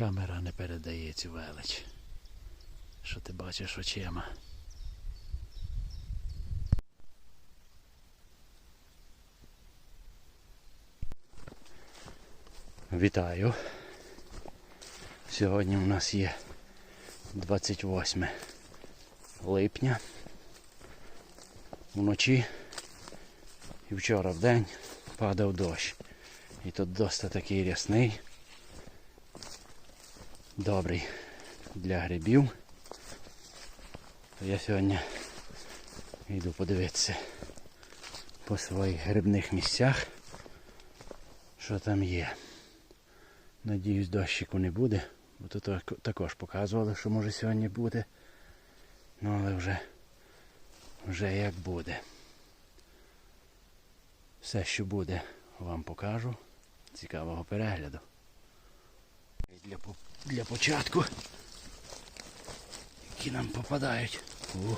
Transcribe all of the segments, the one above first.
Камера не передає цю велич. Що ти бачиш очима? Вітаю. Сьогодні у нас є 28 липня. Вночі і вчора в день падав дощ. І тут досить такий рясний. Добрий для грибів. Я сьогодні йду подивитися по своїх грибних місцях, що там є. Надіюсь, дощику не буде, бо тут також показували, що може сьогодні буде. Ну але вже, вже як буде. Все, що буде, вам покажу. Цікавого перегляду. Для, для початку, які нам попадають. У.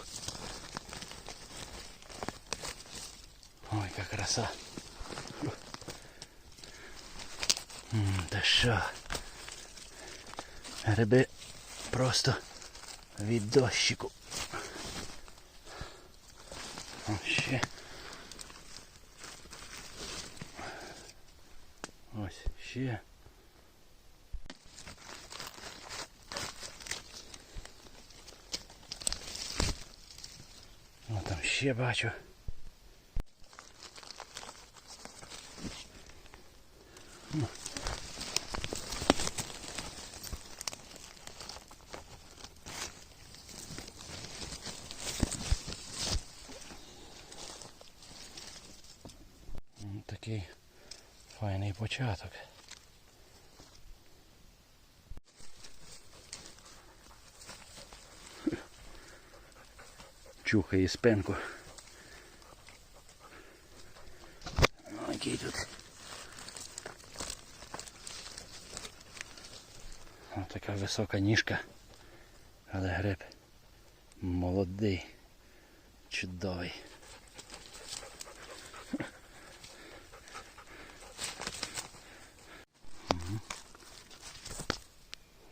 Ой, яка краса. Та що? Гриби просто від дощику. О, ще. Ось ще. Там ще бачу. Такий файний початок. Чухає спинку. Ну, який тут. Ось така висока ніжка. Але гриб молодий, чудовий.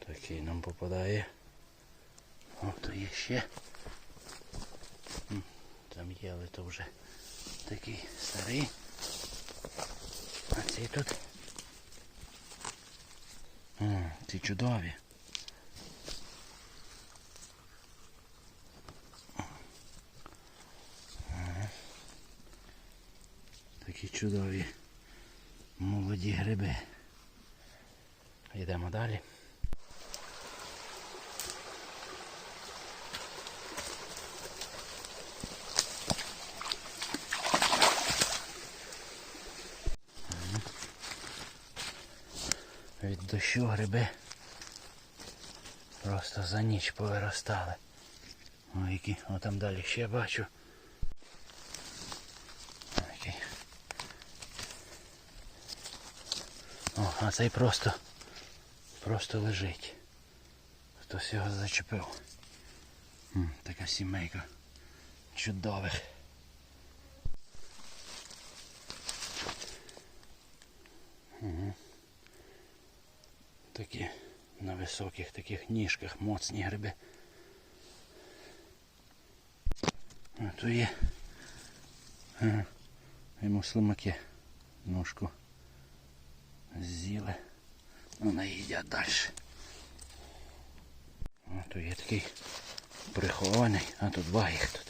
Такий нам попадає. О, то є ще. Там є, але то вже такий старий. А ці тут. Ці чудові. Такі чудові молоді гриби. Йдемо далі. Від дощу гриби просто за ніч повиростали. О, які, о там далі ще бачу. О, який. О, а цей просто, просто лежить. Хтось його зачепив. М, така сімейка чудових. Такі на високих таких ніжках моцні гриби. А то є. Ага. Йому слимаки ножку з'їли. Вони їдять далі. А то є такий прихований, а тут два їх тут.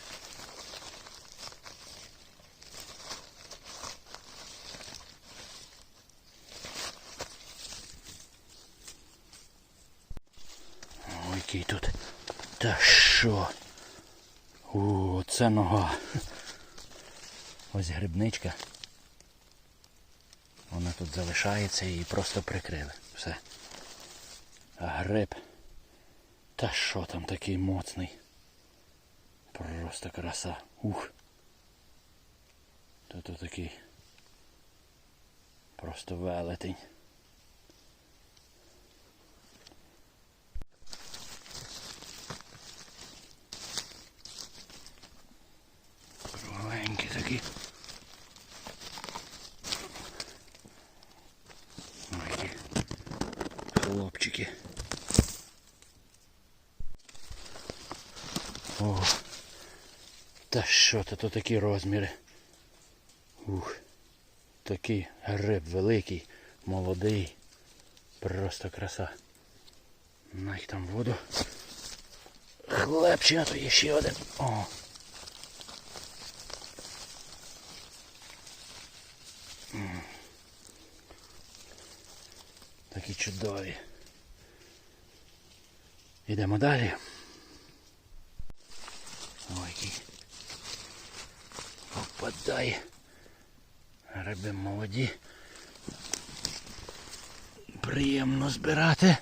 Ой, який тут. Та що? О, це нога. Ось грибничка. Тут залишається і просто прикрили. Все. А гриб. Та що там такий моцний? Просто краса. Ух. Тут такий. Просто велетень. хлопчики. О, та що то, то такі розміри. Ух, такий гриб великий, молодий. Просто краса. Най там воду. Хлебчина, то є ще один. О. Такі чудові. Йдемо далі. Ой, який попадає. Риби молоді. Приємно збирати.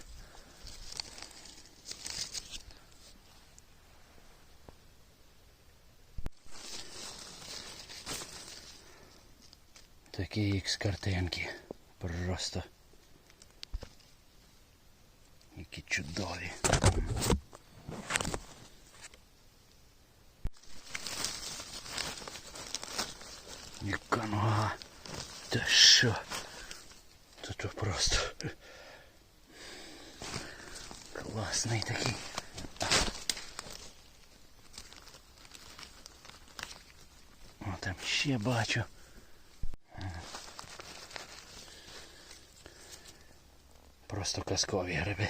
Такі ікс картинки. Просто. Які чудові. Яка нога. Та що? Та то просто. Класний такий. О, там ще бачу. Просто казкові гриби.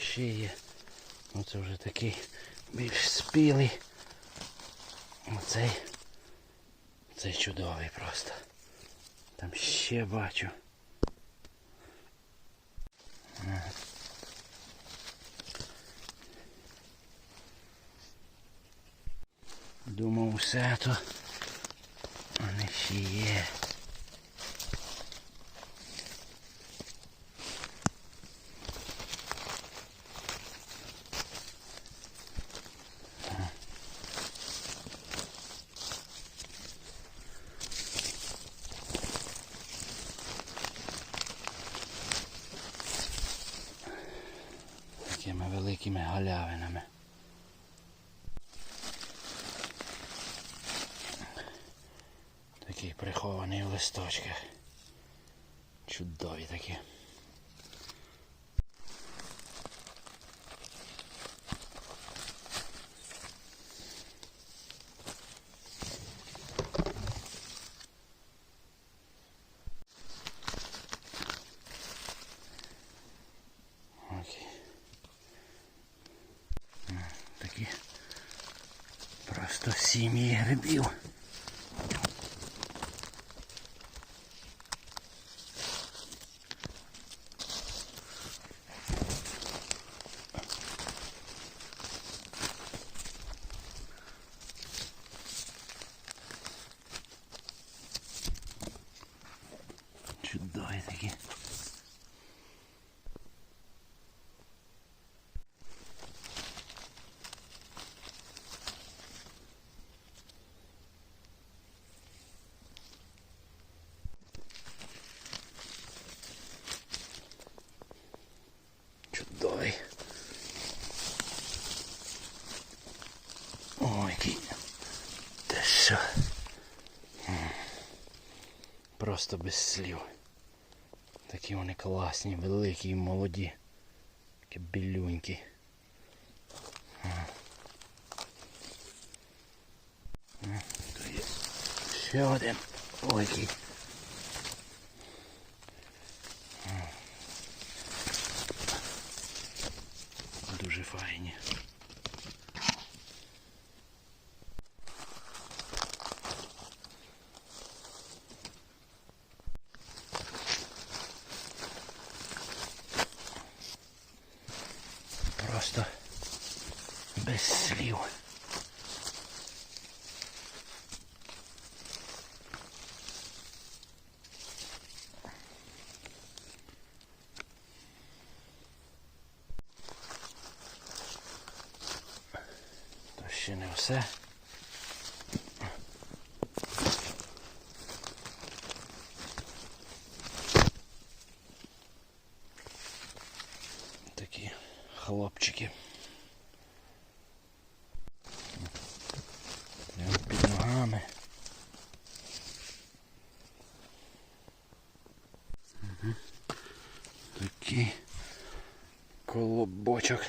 Ще є. Оце вже такий більш спілий. Оцей. Цей чудовий просто. Там ще бачу. Думав все то. А не ще є. Такими великими галявинами. Такий прихований в листочках. Чудові такі. Окей. М, Такі просто сім'ї грибів. Чудові такі. Чудовий. Ой, який. Те що? Просто без слів. Такі вони класні, великі і молоді. Такі білюнькі. Ще один. Ой, який. Дуже файні. Просто без слів. То ще не все. Такі хлопчики. Прямо під ногами. Такий колобочок.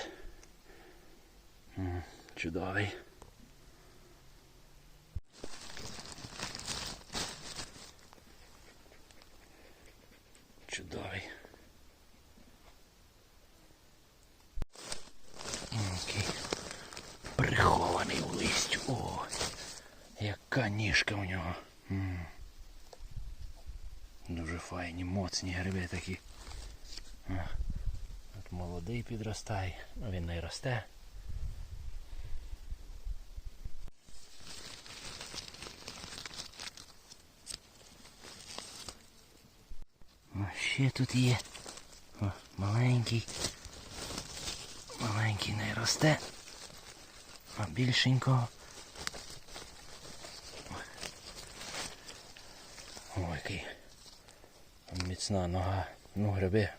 М, Чудовий. Чудовий. Такий прихований у листю. О, яка ніжка у нього. М. Дуже файні, моцні гриби такі. От молодий підростає, він не росте. О, ще тут є. О, маленький. Маленький не росте. А більшенького. Ой, який міцна нога. Ну, гриби.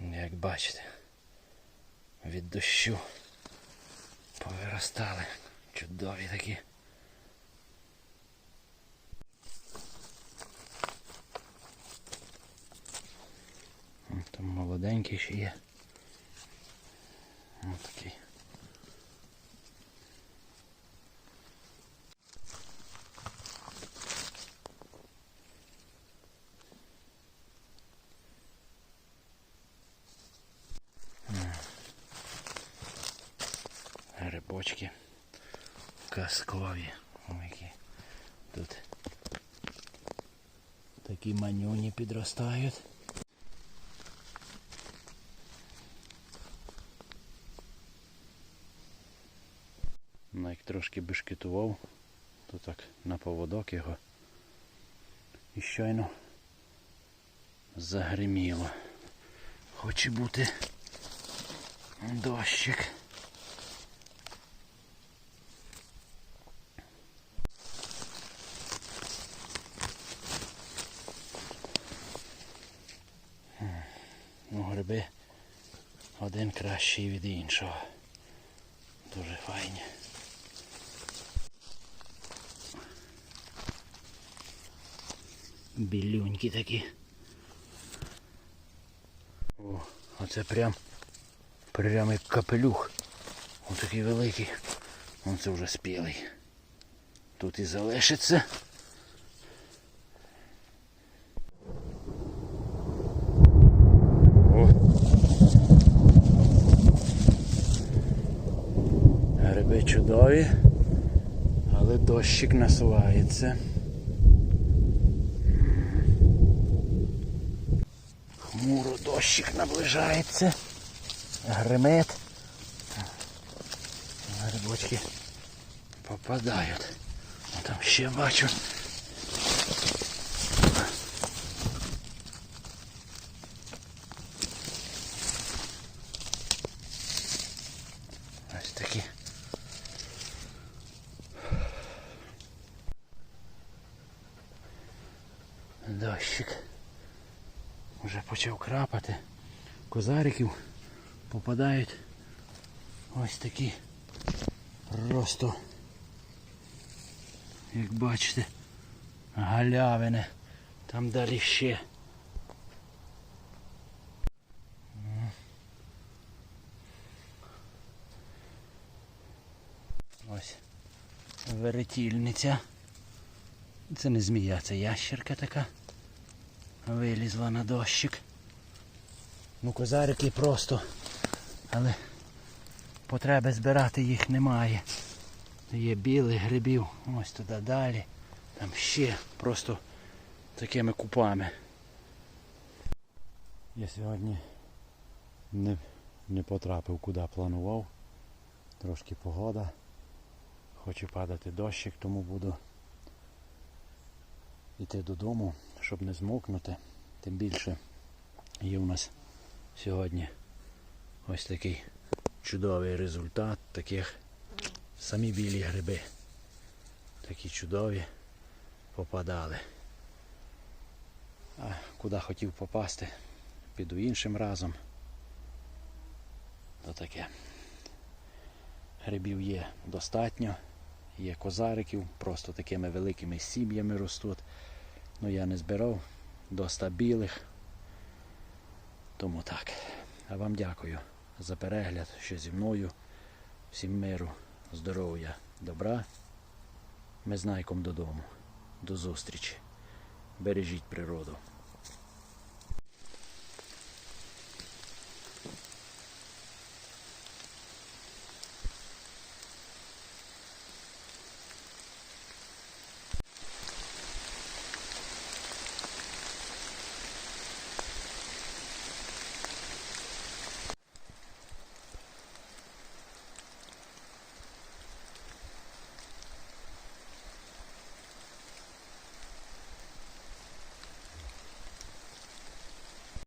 Як бачите, від дощу повиростали. Чудові такі. молоденький ще є. Ось такий. Грибочки казкові. Ой, які тут такі манюні підростають. Трошки бешкетував, то так на поводок його. І щойно загриміло. Хоче бути дощик. Ну, гриби один кращий від іншого. Дуже файні. Білюнькі такі. О, оце прям прям як капелюх. Ось такий великий. Оце вже спілий. Тут і залишиться. О. Гриби чудові, але дощик насувається. Дощик наближається. Гримить. Грибочки попадають. О, там ще бачу. Ось такі. Дощик вже почав крапати. Козариків попадають ось такі просто, як бачите, галявини. Там далі ще. Ось веретільниця. Це не змія, це ящерка така. Вилізла на дощик. Ну, козарики просто. Але потреби збирати їх немає. Є білих грибів. Ось туди далі. Там ще просто такими купами. Я сьогодні не, не потрапив куди планував. Трошки погода. Хоче падати дощик, тому буду йти додому, щоб не змокнути. Тим більше є у нас сьогодні ось такий чудовий результат таких самі білі гриби. Такі чудові попадали. А куди хотів попасти, піду іншим разом. То таке. Грибів є достатньо, є козариків, просто такими великими сім'ями ростуть. Ну я не збирав, доста білих. Тому так. А вам дякую за перегляд, що зі мною. Всім миру, здоров'я, добра. Ми знайком додому. До зустрічі. Бережіть природу.